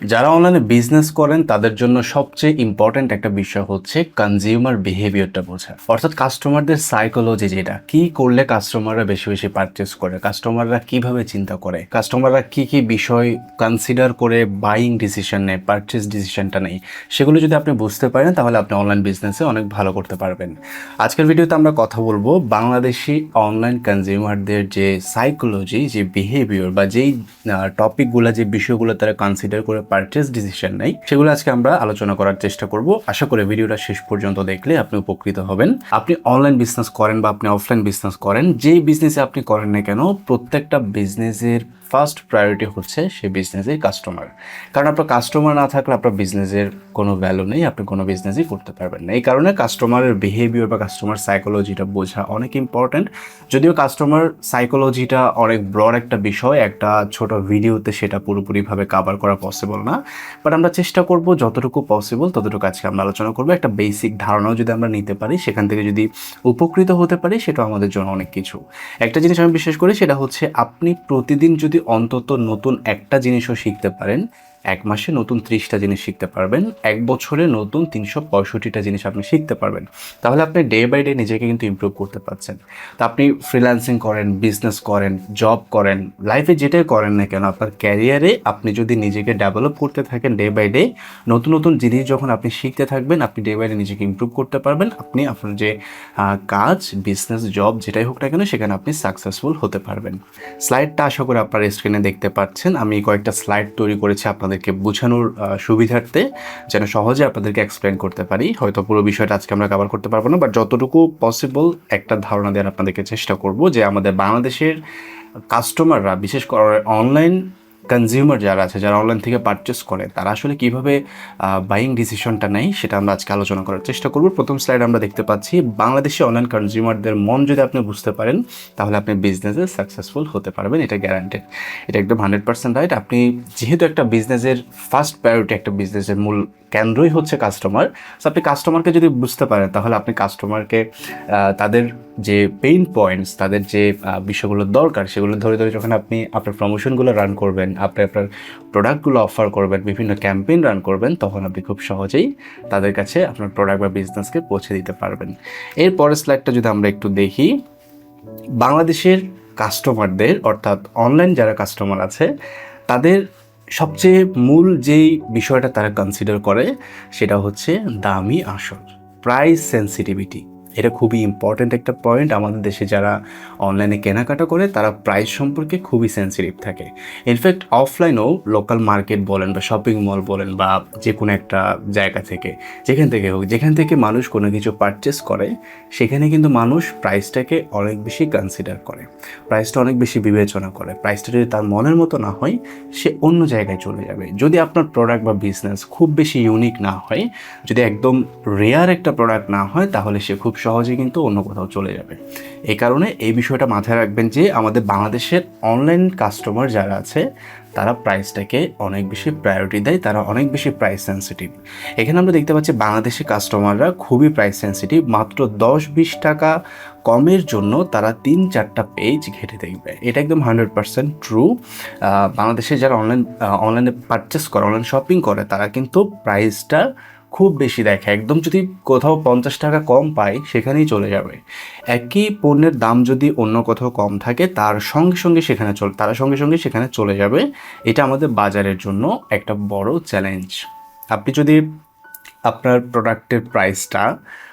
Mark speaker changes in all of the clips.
Speaker 1: যারা অনলাইনে বিজনেস করেন, তাদের জন্য সবচেয়ে ইম্পর্ট্যান্ট একটা বিষয় হচ্ছে কনজিউমার বিহেভিয়ারটা বোঝা। অর্থাৎ কাস্টমারদের সাইকোলজি যেটা, কি করলে কাস্টমাররা বেশি বেশি পারচেস করে কাস্টমাররা কীভাবে চিন্তা করে কাস্টমাররা কি কি বিষয় কনসিডার করে বাইং ডিসিশন নেয় পারচেস ডিসিশনটা নেই সেগুলো যদি আপনি বুঝতে পারেন, তাহলে আপনি অনলাইন বিজনেসে অনেক ভালো করতে পারবেন। আজকের ভিডিওতে আমরা কথা বলব বাংলাদেশি অনলাইন কনজিউমারদের যে সাইকোলজি যে বিহেভিয়ার বা যেই টপিকগুলো যে বিষয়গুলো তারা কনসিডার করে পারচেস ডিসিশন নেই, সেগুলো আজকে আমরা আলোচনা করার চেষ্টা করব। আশা করি ভিডিওটা শেষ পর্যন্ত দেখলে আপনি উপকৃত হবেন। আপনি অনলাইন বিজনেস করেন বা আপনি অফলাইন বিজনেস করেন, যেই বিজনেসে আপনি করেন না কেন, প্রত্যেকটা বিজনেসের ফার্স্ট প্রায়োরিটি হচ্ছে সেই বিজনেসের কাস্টমার কারণ আপনার কাস্টমার না থাকলে আপনার বিজনেসের কোনো ভ্যালু নেই, আপনি কোনো বিজনেসই করতে পারবেন না। এই কারণে কাস্টমারের বিহেভিয়ার বা কাস্টমার সাইকোলজিটা বোঝা অনেক ইম্পর্ট্যান্ট যদিও কাস্টমার সাইকোলজিটা অনেক ব্রড একটা বিষয়, একটা ছোট ভিডিওতে সেটা পুরোপুরিভাবে কাভার করা পসিবল না। বাট আমরা চেষ্টা করব যতটুকু পসিবল ততটুকু আজকে আমরা আলোচনা করব। একটা বেসিক ধারণাও যদি আমরা নিতে পারি, সেখান থেকে যদি উপকৃত হতে পারি সেটা আমাদের জন্য অনেক কিছু। একটা জিনিস আমি বিশেষ করি, সেটা হচ্ছে আপনি প্রতিদিন যদি অন্তত নতুন একটা জিনিসও শিখতে পারেন এক মাসে নতুন ত্রিশটা জিনিস শিখতে পারবেন, এক বছরে নতুন তিনশো পঁয়ষট্টিটা জিনিস আপনি শিখতে পারবেন। তাহলে আপনি ডে বাই ডে নিজেকে কিন্তু ইমপ্রুভ করতে পারছেন। তা আপনি ফ্রিল্যান্সিং করেন বিজনেস করেন জব করেন লাইফে যেটাই করেন না কেন, আপনার ক্যারিয়ারে আপনি যদি নিজেকে ডেভেলপ করতে থাকেন ডে বাই ডে নতুন নতুন জিনিস যখন আপনি শিখতে থাকবেন, আপনি ডে বাই ডে নিজেকে ইমপ্রুভ করতে পারবেন। আপনি আপনার যে কাজ বিজনেস জব যেটাই হোক না কেন, সেখানে আপনি সাকসেসফুল হতে পারবেন। স্লাইডটা আশা করি আপনার স্ক্রিনে দেখতে পাচ্ছেন। আমি কয়েকটা স্লাইড তৈরি করেছি আপনাদেরকে বোঝানোর সুবিধার্থে যেন সহজে আপনাদেরকে এক্সপ্লেন করতে পারি। হয়তো পুরো বিষয়টা আজকে আমরা কাভার করতে পারব না বাট যতটুকু পসিবল একটা ধারণা দেওয়ার আপনাদেরকে চেষ্টা করব যে আমাদের বাংলাদেশের কাস্টমাররা বিশেষ করে অনলাইন কনজিউমার যারা আছে, যারা অনলাইন থেকে পারচেস করে, তারা আসলে কীভাবে বাইং ডিসিশনটা নেয় সেটা আমরা আজকে আলোচনা করার চেষ্টা করব। প্রথম স্লাইড আমরা দেখতে পাচ্ছি, বাংলাদেশি অনলাইন কনজিউমারদের মন যদি আপনি বুঝতে পারেন, তাহলে আপনি বিজনেসে সাকসেসফুল হতে পারবেন, এটা গ্যারান্টেড এটা একদম হান্ড্রেড পার্সেন্ট রাইট আপনি যেহেতু একটা বিজনেসের ফার্স্ট প্রায়োরিটি একটা বিজনেসের মূল কেন্দ্রই হচ্ছে কাস্টমার সো আপনি কাস্টমারকে যদি বুঝতে পারেন, তাহলে আপনি কাস্টমারকে তাদের যে পেইন পয়েন্টস তাদের যে বিষয়গুলো দরকার, সেগুলো ধরে ধরে যখন আপনি, আপনার প্রমোশনগুলো রান করবেন, আপনি আপনার প্রোডাক্টগুলো অফার করবেন, বিভিন্ন ক্যাম্পেইন রান করবেন, তখন আপনি খুব সহজেই তাদের কাছে আপনার প্রোডাক্ট বা বিজনেসকে পৌঁছে দিতে পারবেন। এর পরের স্লাইডটা যদি আমরা একটু দেখি, বাংলাদেশের কাস্টমারদের অর্থাৎ অনলাইন যারা কাস্টমার আছে, তাদের সবচেয়ে মূল যেই বিষয়টা তারা কনসিডার করে, সেটা হচ্ছে দামি আসল প্রাইস সেন্সিটিভিটি এটা খুবই ইম্পর্ট্যান্ট একটা পয়েন্ট আমাদের দেশে যারা অনলাইনে কেনাকাটা করে, তারা প্রাইস সম্পর্কে খুবই সেন্সিটিভ থাকে। ইনফ্যাক্ট অফলাইনেও লোকাল মার্কেট বলেন বা শপিং মল বলেন বা যে কোনো একটা জায়গা থেকে, যেখান থেকে হোক, যেখান থেকে মানুষ কোনো কিছু পারচেস করে, সেখানে কিন্তু মানুষ প্রাইসটাকে অনেক বেশি কনসিডার করে। প্রাইসটা অনেক বেশি বিবেচনা করে। প্রাইসটা যদি তার মনের মতো না হয়, সে অন্য জায়গায় চলে যাবে। যদি আপনার প্রোডাক্ট বা বিজনেস খুব বেশি ইউনিক না হয়, যদি একদম রেয়ার একটা প্রোডাক্ট না হয়, তাহলে সে খুব সহজে কিন্তু অন্য কোথাও চলে যাবে। এই কারণে এই বিষয়টা মাথায় রাখবেন যে আমাদের বাংলাদেশের অনলাইন কাস্টমার যারা আছে, তারা প্রাইসটাকে অনেক বেশি প্রায়োরিটি দেয়, তারা অনেক বেশি প্রাইস সেন্সিটিভ এখানে আমরা দেখতে পাচ্ছি বাংলাদেশের কাস্টমাররা খুবই প্রাইস সেন্সিটিভ মাত্র দশ বিশ টাকা কমের জন্য তারা তিন চারটা পেজ ঘেটে দেখবে। এটা একদম হান্ড্রেড পার্সেন্ট ট্রু বাংলাদেশে যারা অনলাইন অনলাইনে পারচেস করে অনলাইন শপিং করে, তারা কিন্তু প্রাইসটা খুব বেশি দেখে। একদম যদি কোথাও পঞ্চাশ টাকা কম পায় সেখানেই চলে যাবে। একই পণ্যের দাম যদি অন্য কোথাও কম থাকে, তার সঙ্গে সঙ্গে সেখানে চল তার সঙ্গে সঙ্গে সেখানে চলে যাবে। এটা আমাদের বাজারের জন্য একটা বড় চ্যালেঞ্জ আপনি যদি আপনার প্রোডাক্টের প্রাইসটা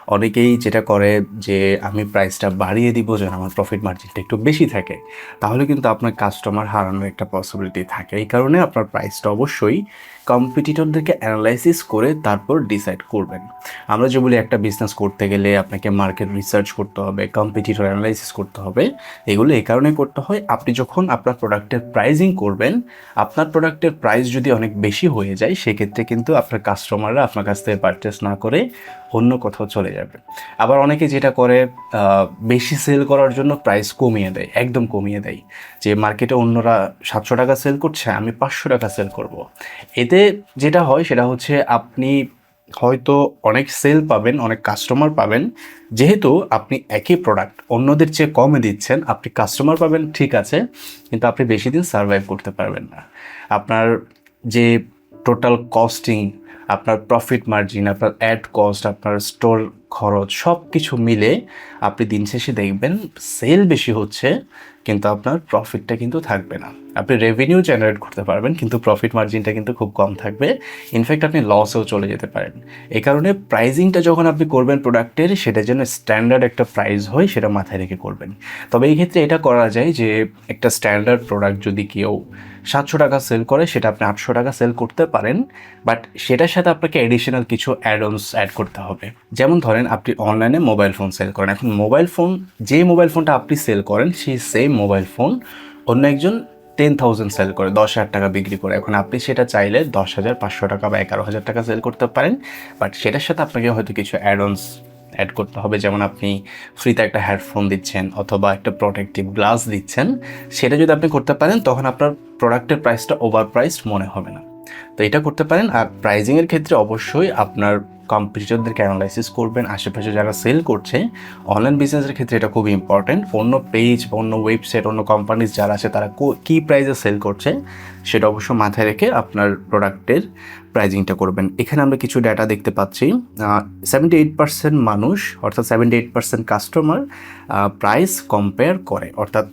Speaker 1: অনেকেই যেটা করে যে, আমি প্রাইসটা বাড়িয়ে দিব যেন আমার প্রফিট মার্জিনটা একটু বেশি থাকে, তাহলে কিন্তু আপনার কাস্টমার হারানোর একটা পসিবিলিটি থাকে। এই কারণে আপনার প্রাইসটা অবশ্যই কম্পিটিটরদেরকে অ্যানালাইসিস করে তারপর ডিসাইড করবেন। আমরা যে বলি একটা বিজনেস করতে গেলে আপনাকে মার্কেট রিসার্চ করতে হবে কম্পিটিটর অ্যানালাইসিস করতে হবে, এগুলো এই কারণে করতে হয়। আপনি যখন আপনার প্রোডাক্টের প্রাইজিং করবেন, আপনার প্রোডাক্টের প্রাইস যদি অনেক বেশি হয়ে যায়, সেক্ষেত্রে কিন্তু আপনার কাস্টমাররা আপনার কাছ থেকে পারচেস না করে অন্য কোথাও চলে যাবে। আবার অনেকে যেটা করে বেশি সেল করার জন্য প্রাইস কমিয়ে দেয়, একদম কমিয়ে দেয়। যে মার্কেটে অন্যরা সাতশো টাকা সেল করছে, আমি পাঁচশো টাকা সেল করব। এতে যেটা হয় সেটা হচ্ছে আপনি হয়তো অনেক সেল পাবেন, অনেক কাস্টমার পাবেন। যেহেতু আপনি একই প্রোডাক্ট অন্যদের চেয়ে কমে দিচ্ছেন, আপনি কাস্টমার পাবেন, ঠিক আছে, কিন্তু আপনি বেশি দিন সার্ভাইভ করতে পারবেন না। আপনার যে টোটাল কস্টিং আপনার প্রফিট মার্জিন আপনার অ্যাড কস্ট আপনার স্টোর খরচ সব কিছু মিলে আপনি দিন শেষে দেখবেন সেল বেশি হচ্ছে, কিন্তু আপনার প্রফিটটা কিন্তু থাকবে না। আপনি রেভিনিউ জেনারেট করতে পারবেন, কিন্তু প্রফিট মার্জিনটা কিন্তু খুব কম থাকবে। ইনফ্যাক্ট আপনি লসেও চলে যেতে পারেন। এই কারণে প্রাইজিংটা যখন আপনি করবেন প্রোডাক্টের সেটা যেন স্ট্যান্ডার্ড একটা প্রাইস হয়, সেটা মাথায় রেখে করবেন। তবে এই ক্ষেত্রে এটা করা যায় যে, একটা স্ট্যান্ডার্ড প্রোডাক্ট যদি কেউ সাতশো টাকা সেল করে, সেটা আপনি আটশো টাকা সেল করতে পারেন বাট সেটার সাথে আপনাকে অ্যাডিশনাল কিছু অ্যাডনস অ্যাড করতে হবে। যেমন ধরেন আপনি অনলাইনে মোবাইল ফোন সেল করেন। এখন মোবাইল ফোন যে মোবাইল ফোনটা আপনি সেল করেন, সেই সেম মোবাইল ফোন অন্য একজন টেন থাউজেন্ড সেল করে, দশ হাজার টাকা বিক্রি করে। এখন আপনি সেটা চাইলে দশ হাজার পাঁচশো টাকা বা এগারো হাজার টাকা সেল করতে পারেন। বাট সেটার সাথে আপনাকে হয়তো কিছু অ্যাডনস অ্যাড করতে হবে। যেমন আপনি ফ্রিতে একটা হেডফোন দিচ্ছেন অথবা একটা প্রোটেক্টিভ গ্লাস দিচ্ছেন। সেটা যদি আপনি করতে পারেন, তখন আপনার প্রোডাক্টের প্রাইসটা ওভার প্রাইসড মনে হবে না। তো এটা করতে পারেন। আর প্রাইজিংয়ের ক্ষেত্রে অবশ্যই আপনার কম্পিটিটরদেরকে অ্যানালাইসিস করবেন, আশেপাশে যারা সেল করছে অনলাইন বিজনেসের ক্ষেত্রে এটা খুবই ইম্পর্টেন্ট অন্য পেজ অন্য ওয়েবসাইট অন্য কোম্পানিজ যারা আছে, তারা কী প্রাইসে সেল করছে, সেটা অবশ্য মাথায় রেখে আপনার প্রোডাক্টের প্রাইজিংটা করবেন। এখানে আমরা কিছু ডেটা দেখতে পাচ্ছি। সেভেন্টি এইট পার্সেন্ট মানুষ, অর্থাৎ seventy eight percent customer price compare করে। অর্থাৎ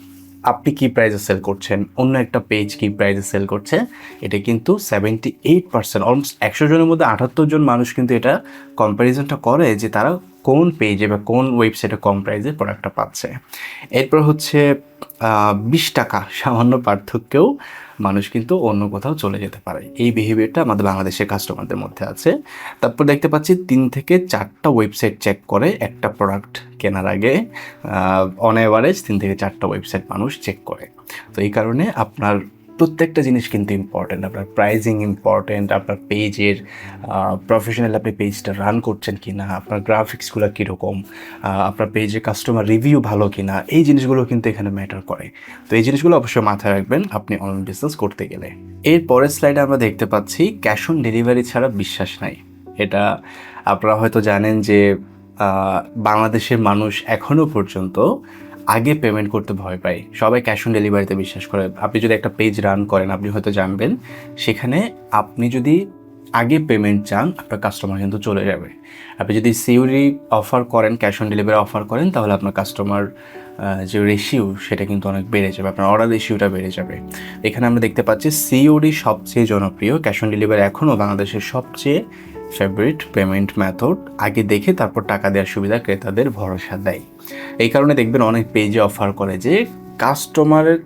Speaker 1: আপনি কি প্রাইসে সেল করছেন? অন্য একটা পেজ কি প্রাইসে সেল করছে? এটা কিন্তু সেভেন্টি এইট পার্সেন্ট অলমোস্ট একশো জনের মধ্যে আটাত্তর জন মানুষ কিন্তু এটা কম্প্যারিজনটা করে যে তারা কোন পেজে বা কোন ওয়েবসাইটে কম প্রাইসে প্রোডাক্টটা পাচ্ছে। এরপর হচ্ছে বিশ টাকা সামান্য পার্থক্যেও মানুষ কিন্তু অন্য কোথাও চলে যেতে পারে। এই বিহেভিয়ারটা আমাদের বাংলাদেশের কাস্টমারদের মধ্যে আছে। তারপর দেখতে পাচ্ছি তিন থেকে চারটা ওয়েবসাইট চেক করে একটা প্রোডাক্ট কেনার আগে অন অ্যাভারেজ তিন থেকে চারটা ওয়েবসাইট মানুষ চেক করে। তো এই কারণে আপনার প্রত্যেকটা জিনিস কিন্তু ইম্পর্টেন্ট আপনার প্রাইজিং ইম্পর্টেন্ট আপনার পেজের প্রফেশনাল আপনি পেজটা রান করছেন কি না আপনার গ্রাফিক্সগুলো কীরকম আপনার পেজে কাস্টমার রিভিউ ভালো কি না এই জিনিসগুলো কিন্তু এখানে ম্যাটার করে। তো এই জিনিসগুলো অবশ্যই মাথায় রাখবেন আপনি অনলাইন বিজনেস করতে গেলে। এর পরের স্লাইডে আমরা দেখতে পাচ্ছি ক্যাশ অন ডেলিভারি ছাড়া বিশ্বাস নাই। এটা আপনারা হয়তো জানেন যে বাংলাদেশের মানুষ এখনও পর্যন্ত আগে পেমেন্ট করতে ভয় পায়। সবাই ক্যাশ অন ডেলিভারিতে বিশ্বাস করে। আপনি যদি একটা পেজ রান করেন, আপনি হয়তো জানবেন, সেখানে আপনি যদি আগে পেমেন্ট চান, আপনার কাস্টমার কিন্তু চলে যাবে। আপনি যদি সিওরি অফার করেন ক্যাশ অন ডেলিভারি অফার করেন, তাহলে আপনার কাস্টমার যে রেশিও সেটা কিন্তু অনেক বেড়ে যাবে। আপনার অর্ডার রেশিওটা বেড়ে যাবে। এখানে আমরা দেখতে পাচ্ছি সিওডি সবচেয়ে জনপ্রিয় ক্যাশ অন ডেলিভারি এখনও বাংলাদেশের সবচেয়ে ফেভারিট পেমেন্ট মেথড আগে দেখে তারপর টাকা দেওয়ার সুবিধা ক্রেতাদের ভরসা দেয়। এই কারণে দেখবেন অনেক পেজে অফার করে যে কাস্টমারের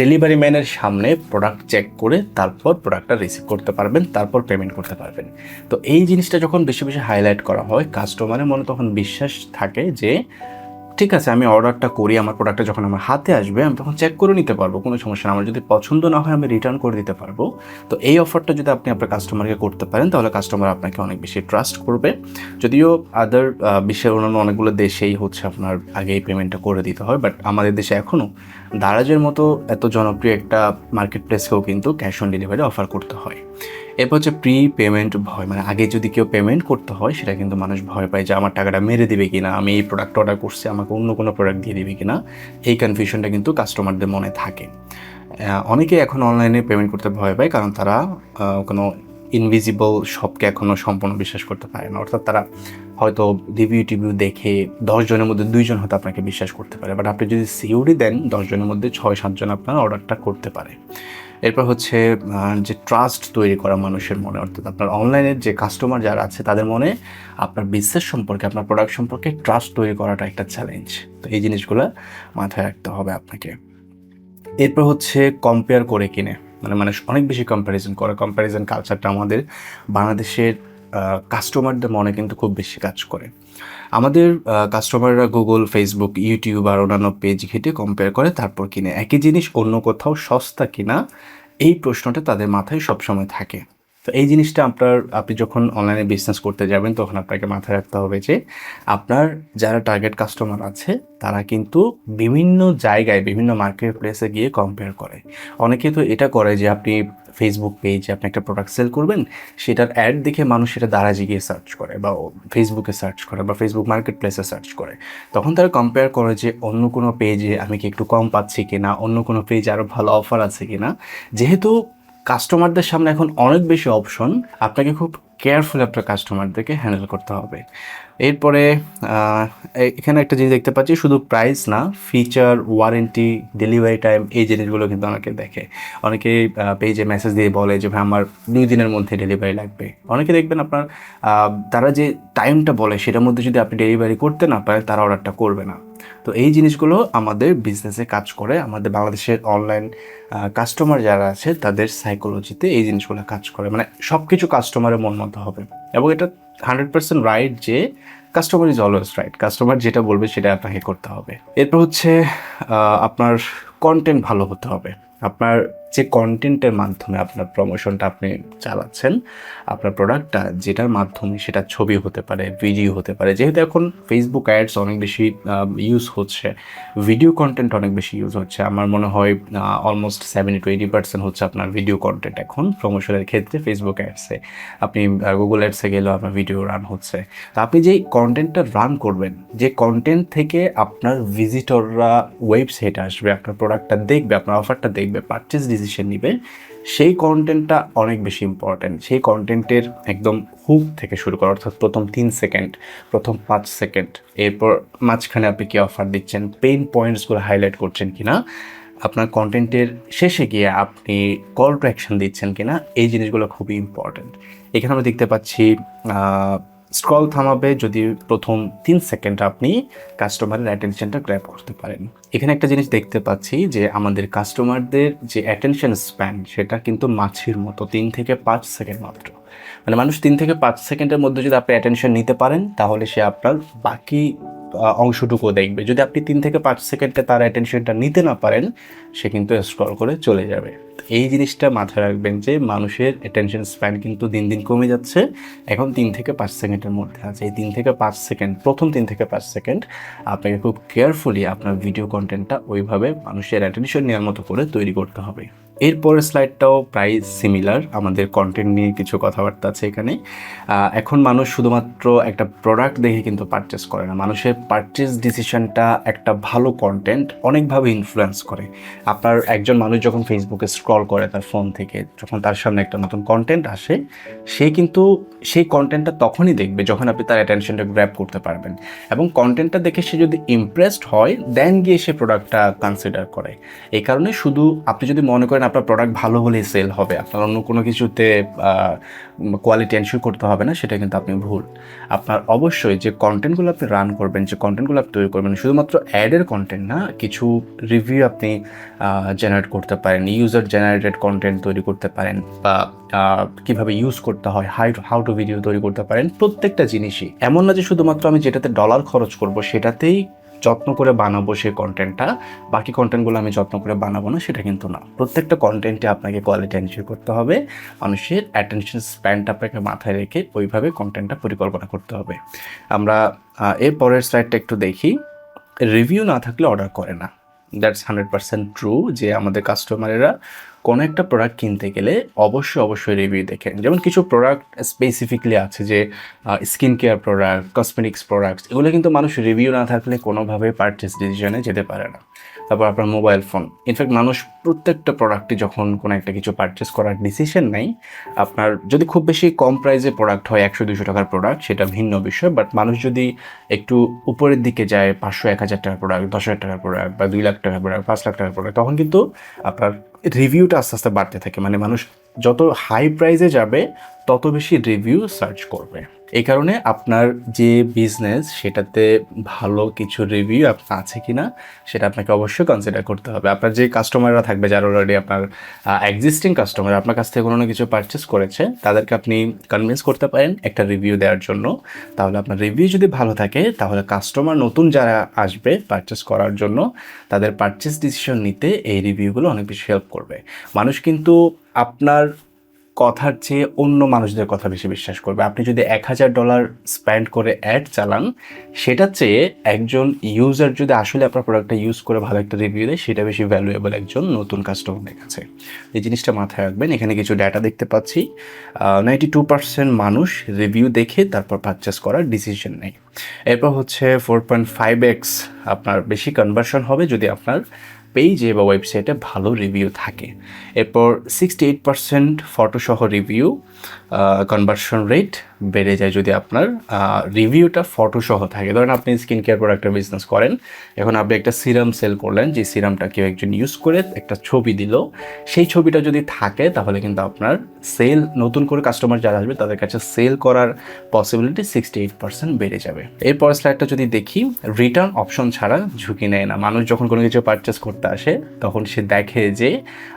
Speaker 1: ডেলিভারি ম্যানের সামনে প্রোডাক্ট চেক করে তারপর প্রোডাক্টটা রিসিভ করতে পারবেন, তারপর পেমেন্ট করতে পারবেন। তো এই জিনিসটা যখন বেশি বেশি হাইলাইট করা হয় কাস্টমারের মনে তখন বিশ্বাস থাকে যে ঠিক আছে, আমি অর্ডারটা করি, আমার প্রোডাক্টটা যখন আমার হাতে আসবে, আমি তখন চেক করে নিতে পারব, কোনো সমস্যা আমার যদি পছন্দ না হয়, আমি রিটার্ন করে দিতে পারব। তো এই অফারটা যদি আপনি আপনার কাস্টমারকে করতে পারেন, তাহলে কাস্টমার আপনাকে অনেক বেশি ট্রাস্ট করবে। যদিও আদার বিশ্বের অন্যান্য অনেকগুলো দেশেই হচ্ছে আপনার আগেই পেমেন্টটা করে দিতে হয় বাট আমাদের দেশে এখনও দারাজের মতো এত জনপ্রিয় একটা মার্কেট প্লেসকেও কিন্তু ক্যাশ অন ডেলিভারি অফার করতে হয়। এরপর হচ্ছে প্রি পেমেন্ট ভয় মানে আগে যদি কেউ পেমেন্ট করতে হয়, সেটা কিন্তু মানুষ ভয় পায় যে আমার টাকাটা মেরে দিবে কিনা, আমি এই প্রোডাক্ট অর্ডার করছি, আমাকে অন্য কোনো প্রোডাক্ট দিয়ে দিবে কিনা। এই কনফিউশনটা কিন্তু কাস্টমারদের মনে থাকে। অনেকে এখন অনলাইনে পেমেন্ট করতে ভয় পায়, কারণ তারা কোনো ইনভিজিবল শপকে এখনও সম্পূর্ণ বিশ্বাস করতে পারে না। অর্থাৎ তারা হয়তো রিভিউ টিভিউ দেখে দশজনের মধ্যে দুইজন হয়তো আপনাকে বিশ্বাস করতে পারে। বাট আপনি যদি সিউরি দেন দশজনের মধ্যে ছয়, সাতজন আপনার অর্ডারটা করতে পারে। এরপর হচ্ছে যে ট্রাস্ট তৈরি করা মানুষের মনে, অর্থাৎ আপনার অনলাইনের যে কাস্টমার যারা আছে, তাদের মনে আপনার বিজনেস সম্পর্কে, আপনার প্রোডাক্ট সম্পর্কে ট্রাস্ট তৈরি করাটা একটা চ্যালেঞ্জ তো এই জিনিসগুলো মাথায় রাখতে হবে আপনাকে। এরপর হচ্ছে কম্পেয়ার করে কিনে। মানে মানুষ অনেক বেশি কম্প্যারিজন করে। কম্প্যারিজন কালচারটা আমাদের বাংলাদেশের কাস্টমারদের মনে কিন্তু খুব বেশি কাজ করে। আমাদের কাস্টমাররা গুগল ফেসবুক ইউটিউব আর অন্যান্য পেজ ঘেটে কম্পেয়ার করে, তারপর কিনে। একই জিনিস অন্য কোথাও সস্তা কিনা, এই প্রশ্নটা তাদের মাথায় সবসময় থাকে। তো এই জিনিসটা আপনার, আপনি যখন অনলাইনে বিজনেস করতে যাবেন, তখন আপনাকে মাথায় রাখতে হবে যে, আপনার যারা টার্গেট কাস্টমার আছে, তারা কিন্তু বিভিন্ন জায়গায়, বিভিন্ন মার্কেট প্লেসে গিয়ে কম্পেয়ার করে। অনেকে তো এটা করে যে, আপনি ফেসবুক পেজে আপনি একটা প্রোডাক্ট সেল করবেন, সেটার অ্যাড দেখে মানুষ সেটা দারাজি গিয়ে সার্চ করে বা ফেসবুকে সার্চ করে বা ফেসবুক মার্কেট প্লেসে সার্চ করে। তখন তারা কম্পেয়ার করে যে, অন্য কোনো পেজে আমি কি একটু কম পাচ্ছি কি না অন্য কোনো পেজে আরও ভালো অফার আছে কি না যেহেতু কাস্টমারদের সামনে এখন অনেক বেশি অপশন আপনাকে খুব কেয়ারফুল আপনার কাস্টমারদেরকে হ্যান্ডেল করতে হবে। এরপরে এখানে একটা জিনিস দেখতে পাচ্ছি, শুধু প্রাইস না ফিচার ওয়ারেন্টি ডেলিভারি টাইম এই জিনিসগুলো কিন্তু অনেকে দেখে। অনেকে পেজে মেসেজ দিয়ে বলে যে, ভাই, আমার দুই দিনের মধ্যে ডেলিভারি লাগবে। অনেকে দেখবেন আপনার তারা যে টাইমটা বলে, সেটার মধ্যে যদি আপনি ডেলিভারি করতে না পারেন, তারা অর্ডারটা করবে না। তো এই জিনিসগুলো আমাদের বিজনেসে কাজ করে। আমাদের বাংলাদেশের অনলাইন কাস্টমার যারা আছে, তাদের সাইকোলজিতে এই জিনিসগুলো কাজ করে। মানে সব কিছু কাস্টমারের মন মতো হবে। এবং এটা হান্ড্রেড পার্সেন্ট রাইট যে customer is always right customer যেটা বলবে সেটা আপনাকে করতে হবে। এরপর হচ্ছে আপনার কন্টেন্ট ভালো হতে হবে। আপনার যে কন্টেন্টের মাধ্যমে আপনার প্রমোশনটা আপনি চালাচ্ছেন, আপনার প্রোডাক্টটা যেটার মাধ্যমে সেটা ছবি হতে পারে ভিডিও হতে পারে। যেহেতু এখন ফেসবুক অ্যাডস অনেক বেশি ইউজ হচ্ছে ভিডিও কন্টেন্ট অনেক বেশি ইউজ হচ্ছে। আমার মনে হয় almost seventy two eighty percent হচ্ছে আপনার ভিডিও কন্টেন্ট এখন প্রমোশনের ক্ষেত্রে ফেসবুক অ্যাডসে আপনি গুগল অ্যাডসে গেলেও আপনার ভিডিও রান হচ্ছে। তো আপনি যেই কন্টেন্টটা রান করবেন, যে কন্টেন্ট থেকে আপনার ভিজিটররা ওয়েবসাইটে আসবে, আপনার প্রোডাক্টটা দেখবে, আপনার অফারটা দেখবে পারচেস ডিসিশন নিবে, সেই কন্টেন্টটা অনেক বেশি ইম্পর্ট্যান্ট সেই কন্টেন্টের একদম হুক থেকে শুরু করা, অর্থাৎ প্রথম তিন সেকেন্ড প্রথম পাঁচ সেকেন্ড এরপর মাঝখানে আপনি কি অফার দিচ্ছেন পেইন পয়েন্টসগুলো হাইলাইট করছেন কি না আপনার কন্টেন্টের শেষে গিয়ে আপনি কল টু অ্যাকশন দিচ্ছেন কিনা, এই জিনিসগুলো খুবই ইম্পর্ট্যান্ট এখানে আমরা দেখতে পাচ্ছি স্ক্রল থামাবে যদি প্রথম তিন সেকেন্ড আপনি কাস্টমারের অ্যাটেনশনটা গ্র্যাপ করতে পারেন। এখানে একটা জিনিস দেখতে পাচ্ছি যে আমাদের কাস্টমারদের যে অ্যাটেনশন স্প্যান সেটা কিন্তু মাছির মতো, তিন থেকে পাঁচ সেকেন্ড মাত্র। মানে মানুষ তিন থেকে পাঁচ সেকেন্ডের মধ্যে যদি আপনি অ্যাটেনশন নিতে পারেন, তাহলে সে আপনার বাকি অংশটুকু দেখবে। যদি আপনি তিন থেকে পাঁচ সেকেন্ডে তার অ্যাটেনশনটা নিতে না পারেন, সে কিন্তু স্ক্রল করে চলে যাবে। এই জিনিসটা মাথায় রাখবেন যে, মানুষের অ্যাটেনশন স্প্যান কিন্তু দিন দিন কমে যাচ্ছে। এখন তিন থেকে পাঁচ সেকেন্ডের মধ্যে আছে। এই তিন থেকে পাঁচ সেকেন্ড, প্রথম তিন থেকে পাঁচ সেকেন্ড, আপনাকে খুব কেয়ারফুলি আপনার ভিডিও কন্টেন্টটা ওইভাবে মানুষের অ্যাটেনশন নেওয়ার মতো করে তৈরি করতে হবে। এরপরের স্লাইডটাও প্রায় সিমিলার আমাদের কন্টেন্ট নিয়ে কিছু কথাবার্তা আছে এখানে এখন মানুষ শুধুমাত্র একটা প্রোডাক্ট দেখে কিন্তু পারচেস করে না, মানুষের পারচেস ডিসিশনটা একটা ভালো কন্টেন্ট অনেকভাবে ইনফ্লুয়েন্স করে। আপনার একজন মানুষ যখন ফেসবুকে স্ক্রল করে তার ফোন থেকে, যখন তার সামনে একটা নতুন কন্টেন্ট আসে, সে কিন্তু সেই কন্টেন্টটা তখনই দেখবে যখন আপনি তার অ্যাটেনশনটা গ্র্যাব করতে পারবেন। এবং কন্টেন্টটা দেখে সে যদি ইমপ্রেসড হয় দেন গিয়ে সে প্রোডাক্টটা কনসিডার করে। এই কারণে শুধু আপনি যদি মনে করেন আপনার প্রোডাক্ট ভালো হলেই সেল হবে। আপনার অন্য কোনো কিছুতে কোয়ালিটি এনশিওর করতে হবে না, সেটা কিন্তু আপনি ভুল। আপনার অবশ্যই যে কন্টেন্টগুলো আপনি রান করবেন, যে কন্টেন্টগুলো আপনি তৈরি করবেন, শুধুমাত্র অ্যাডের কন্টেন্ট না, কিছু রিভিউ আপনি জেনারেট করতে পারেন ইউজার জেনারেটেড কন্টেন্ট তৈরি করতে পারেন বা কীভাবে ইউজ করতে হয় হাই হাউ টু ভিডিও তৈরি করতে পারেন, প্রত্যেকটা জিনিসই। এমন না যে শুধুমাত্র আমি যেটাতে ডলার খরচ করব, সেটাতেই যত্ন করে বানাবো সেই কন্টেন্টটা বাকি কন্টেন্টগুলো আমি যত্ন করে বানাবো না, সেটা কিন্তু না। প্রত্যেকটা কন্টেন্টে আপনাকে কোয়ালিটি এনশিওর করতে হবে। মানুষের অ্যাটেনশন স্প্যানটা আপনাকে মাথায় রেখে ওইভাবে কন্টেন্টটা পরিকল্পনা করতে হবে। আমরা এরপরের এর পরের স্লাইডটা একটু দেখি। রিভিউ না থাকলে অর্ডার করে না। দ্যাটস হান্ড্রেড পার্সেন্ট ট্রু যে আমাদের কাস্টমারেরা কোনো একটা প্রোডাক্ট কিনতে গেলে অবশ্যই অবশ্যই রিভিউ দেখেন। যেমন কিছু প্রোডাক্ট স্পেসিফিকলি আছে যে skin care product cosmetics products এগুলো কিন্তু মানুষ রিভিউ না থাকলে কোনোভাবে পারচেস ডিসিশনে যেতে পারে না। তারপর আপনার মোবাইল ফোন ইনফ্যাক্ট মানুষ প্রত্যেকটা প্রোডাক্টে যখন কোনো একটা কিছু পারচেস করার ডিসিশন নেই আপনার যদি খুব বেশি কম প্রাইসে প্রোডাক্ট হয় একশো দুশো টাকার প্রোডাক্ট সেটা ভিন্ন বিষয় বাট মানুষ যদি একটু উপরের দিকে যায়, পাঁচশো, এক হাজার টাকার প্রোডাক্ট দশ হাজার টাকার প্রোডাক্ট বা দুই লাখ টাকার প্রোডাক্ট পাঁচ লাখ টাকার প্রোডাক্ট তখন কিন্তু আপনার রিভিউটা আস্তে আস্তে বাড়তে থাকে। মানে মানুষ যত হাই প্রাইসে যাবে, তত বেশি রিভিউ সার্চ করবে। এই কারণে আপনার যে বিজনেস সেটাতে ভালো কিছু রিভিউ আপনার আছে কিনা, সেটা আপনাকে অবশ্যই কনসিডার করতে হবে। আপনার যে কাস্টমাররা থাকবে, যারা অলরেডি আপনার এক্সিস্টিং কাস্টমার আপনার কাছ থেকে কোনো না কিছু পারচেস করেছে, তাদেরকে আপনি কনভিন্স করতে পারেন একটা রিভিউ দেওয়ার জন্য। তাহলে আপনার রিভিউ যদি ভালো থাকে, তাহলে কাস্টমার নতুন যারা আসবে পারচেস করার জন্য, তাদের পারচেস ডিসিশন নিতে এই রিভিউগুলো অনেক বেশি হেল্প করবে। মানুষ কিন্তু আপনার কথার চেয়ে অন্য মানুষদের কথা বেশি বিশ্বাস করবে। আপনি যদি এক হাজার ডলার স্পেন্ড করে অ্যাড চালান, সেটার চেয়ে একজন ইউজার যদি আসলে আপনার প্রোডাক্টটা ইউজ করে ভালো একটা রিভিউ দেয়, সেটা বেশি ভ্যালুয়েবল একজন নতুন কাস্টমারের কাছে। এই জিনিসটা মাথায় রাখবেন। এখানে কিছু ডাটা দেখতে পাচ্ছি। নাইনটি টু পার্সেন্ট মানুষ রিভিউ দেখে তারপর পারচেস করার ডিসিশন নেয়। এরপর হচ্ছে ফোর পয়েন্ট ফাইভ এক্স আপনার বেশি কনভার্সন হবে যদি আপনার পেজে বা ওয়েবসাইটে ভালো রিভিউ থাকে। এরপর সিক্সটি এইট পার্সেন্ট ফটোসহ রিভিউ কনভার্সন রেট বেড়ে যায় যদি আপনার রিভিউটা ফটোসহ থাকে। ধরেন আপনি স্কিন কেয়ার প্রোডাক্টের বিজনেস করেন, এখন আপনি একটা সিরাম সেল করলেন, যে সিরামটা কেউ একজন ইউজ করে একটা ছবি দিল, সেই ছবিটা যদি থাকে, তাহলে কিন্তু আপনার সেল নতুন করে কাস্টমার যারা আসবে, তাদের কাছে সেল করার পসিবিলিটি সিক্সটি এইট পার্সেন্ট বেড়ে যাবে। এরপর স্লাইডটা যদি দেখি রিটার্ন অপশন ছাড়া ঝুঁকি নেয় না। মানুষ যখন কোনো কিছু পারচেস করতে আসে, তখন সে দেখে যে,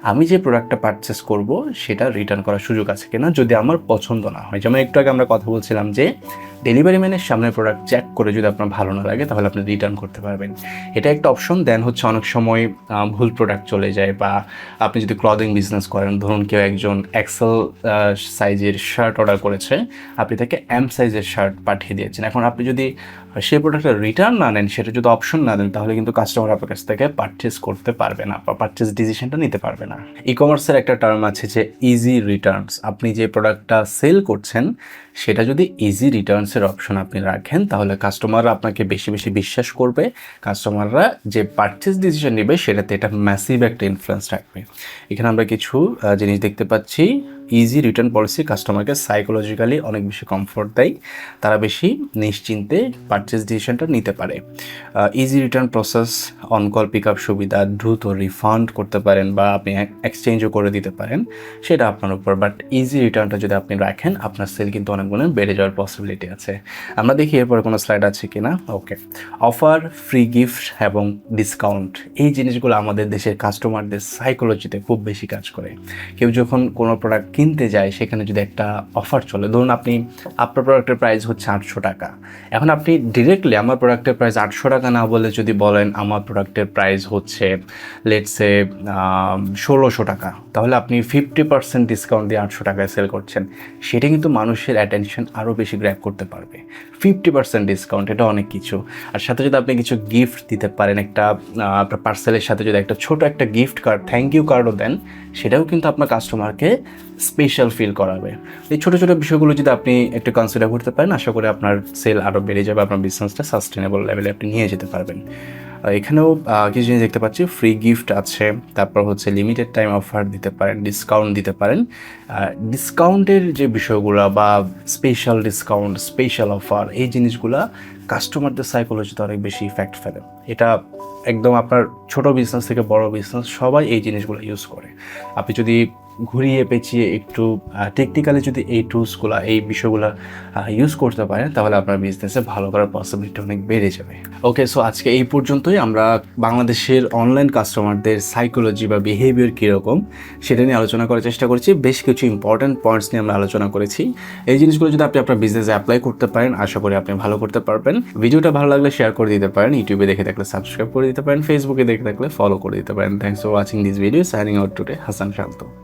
Speaker 1: আমি যে প্রোডাক্টটা পারচেস করব, সেটা রিটার্ন করার সুযোগ আছে কিনা? যদি আমার পছন্দ না হয়। যেমন একটু আগে আমরা কথা বলছিলাম যে ডেলিভারি ম্যানের সামনে প্রোডাক্ট চেক করে যদি আপনার ভালো না লাগে, তাহলে আপনি রিটার্ন করতে পারবেন। এটা একটা অপশন দেন হচ্ছে অনেক সময় ভুল প্রোডাক্ট চলে যায় বা আপনি যদি ক্লদিং বিজনেস করেন, ধরুন কেউ একজন এক্সেল সাইজের শার্ট অর্ডার করেছে, আপনি তাকে এম সাইজের শার্ট পাঠিয়ে দিয়েছেন। এখন আপনি যদি সেই প্রোডাক্টটা রিটার্ন না নেন, সেটা যদি অপশন না দেন, তাহলে কিন্তু কাস্টমার আপনার কাছ থেকে পারচেস করতে পারবে না বা পারচেস ডিসিশনটা নিতে পারবে না। ই কমার্সের একটা টার্ম আছে যে ইজি রিটার্নস আপনি যে প্রোডাক্টটা সেল করছেন, সেটা যদি ইজি রিটার্নসের অপশন আপনি রাখেন, তাহলে কাস্টমাররা আপনাকে বেশি বেশি বিশ্বাস করবে কাস্টমাররা যে পারচেস ডিসিশন নেবে সেটাতে এটা ম্যাসিভ একটা ইনফ্লুয়েন্স রাখবে। এখানে আমরা কিছু জিনিস দেখতে পাচ্ছি। ইজি রিটার্ন পলিসি কাস্টমারকে সাইকোলজিক্যালি অনেক বেশি কমফোর্ট দেয়, তারা বেশি নিশ্চিন্তে পারচেস ডিসিশনটা নিতে পারে। Easy return process on call pick up সুবিধা, দ্রুত রিফান্ড করতে পারেন বা আপনি এক্সচেঞ্জও করে দিতে পারেন, সেটা আপনার উপর। বাট ইজি রিটার্নটা যদি আপনি রাখেন, আপনার সেল কিন্তু অনেক গুণে বেড়ে যাওয়ার পসিবিলিটি আছে। আমরা দেখি এরপরে কোনো স্লাইড আছে কি না ওকে অফার ফ্রি গিফট এবং ডিসকাউন্ট এই জিনিসগুলো আমাদের দেশের কাস্টমারদের সাইকোলজিতে খুব বেশি কাজ করে। কেউ যখন কোনো প্রোডাক্ট কিনতে যায়, সেখানে যদি একটা অফার চলে, ধরুন আপনি, আপনার প্রোডাক্টের প্রাইস হচ্ছে আটশো টাকা। এখন আপনি ডিরেক্টলি আমার প্রোডাক্টের প্রাইস আটশো টাকা না বলে যদি বলেন, আমার প্রোডাক্টের প্রাইস হচ্ছে লেটসে ষোলোশো টাকা, তাহলে আপনি ফিফটি পার্সেন্ট ডিসকাউন্ট দিয়ে আটশো টাকায় সেল করছেন। সেটা কিন্তু মানুষের অ্যাটেনশন আরও বেশি গ্র্যাপ করতে পারবে। ফিফটি পার্সেন্ট ডিসকাউন্ট এটা অনেক কিছু। আর সাথে যদি আপনি কিছু গিফট দিতে পারেন, একটা আপনার পার্সেলের সাথে যদি একটা ছোট একটা গিফট কার্ড থ্যাংক ইউ কার্ডও দেন, সেটাও কিন্তু আপনার কাস্টমারকে স্পেশাল ফিল করাবে। এই ছোটো ছোটো বিষয়গুলো যদি আপনি একটু কনসিডার করতে পারেন, আশা করি আপনার সেল আরও বেড়ে যাবে, আপনার বিজনেসটা সাস্টেনেবল লেভেলে আপনি নিয়ে যেতে পারবেন। এখানেও কিছু জিনিস দেখতে পাচ্ছি ফ্রি গিফট আছে, তারপর হচ্ছে লিমিটেড টাইম অফার দিতে পারেন ডিসকাউন্ট দিতে পারেন। ডিসকাউন্টের যে বিষয়গুলো বা স্পেশাল ডিসকাউন্ট স্পেশাল অফার এই জিনিসগুলা কাস্টমারদের সাইকোলজিতে অনেক বেশি ইফেক্ট ফেলে। এটা একদম আপনার ছোট বিজনেস থেকে বড় বিজনেস সবাই এই জিনিসগুলো ইউজ করে। আপনি যদি ঘুরিয়ে পেঁচিয়ে একটু টেকনিক্যালি যদি এই টুলসগুলো এই বিষয়গুলো ইউজ করতে পারেন, তাহলে আপনার বিজনেসে ভালো করার পসিবিলিটি অনেক বেড়ে যাবে। ওকে সো আজকে এই পর্যন্তই। আমরা বাংলাদেশের অনলাইন কাস্টমারদের সাইকোলজি বা বিহেভিয়ার কীরকম, সেটা নিয়ে আলোচনা করার চেষ্টা করেছি। বেশ কিছু ইম্পর্ট্যান্ট পয়েন্টস নিয়ে আমরা আলোচনা করেছি। এই জিনিসগুলো যদি আপনি আপনার বিজনেসে অ্যাপ্লাই করতে পারেন, আশা করি আপনি ভালো করতে পারবেন। ভিডিওটা ভালো লাগলে শেয়ার করে দিতে পারেন। ইউটিউবে দেখে থাকলে সাবস্ক্রাইব করে দিতে পারেন। ফেসবুকে দেখে থাকলে ফলো করে দিতে পারেন। Thanks for watching this video signing out today Hasan Shanto